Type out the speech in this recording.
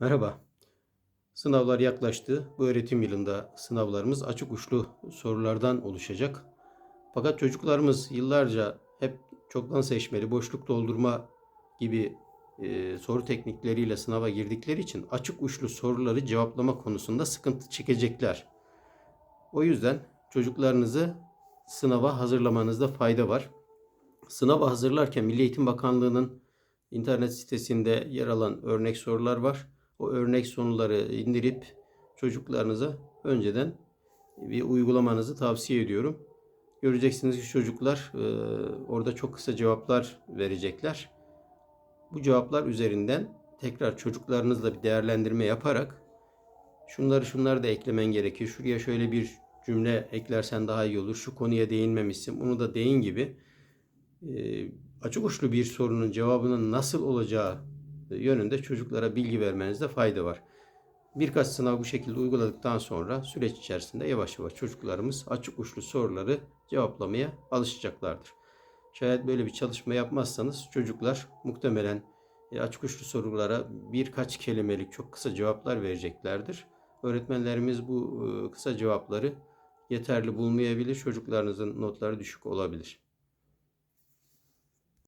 Merhaba. Sınavlar yaklaştı. Bu öğretim yılında sınavlarımız açık uçlu sorulardan oluşacak. Fakat çocuklarımız yıllarca hep çoktan seçmeli, boşluk doldurma gibi e, soru teknikleriyle sınava girdikleri için açık uçlu soruları cevaplama konusunda sıkıntı çekecekler. O yüzden çocuklarınızı sınava hazırlamanızda fayda var. Sınava hazırlarken Milli Eğitim Bakanlığı'nın internet sitesinde yer alan örnek sorular var. O örnek soruları indirip çocuklarınıza önceden bir uygulamanızı tavsiye ediyorum. Göreceksiniz ki çocuklar e, orada çok kısa cevaplar verecekler. Bu cevaplar üzerinden tekrar çocuklarınızla bir değerlendirme yaparak şunları şunları da eklemen gerekir. Şuraya şöyle bir cümle eklersen daha iyi olur. Şu konuya değinmemişsin. Bunu da değin gibi e, açık uçlu bir sorunun cevabının nasıl olacağı yönünde çocuklara bilgi vermenizde fayda var. Birkaç sınav bu şekilde uyguladıktan sonra süreç içerisinde yavaş yavaş çocuklarımız açık uçlu soruları cevaplamaya alışacaklardır. Şayet böyle bir çalışma yapmazsanız çocuklar muhtemelen e, açık uçlu sorulara birkaç kelimelik çok kısa cevaplar vereceklerdir. Öğretmenlerimiz bu e, kısa cevapları yeterli bulmayabilir. Çocuklarınızın notları düşük olabilir.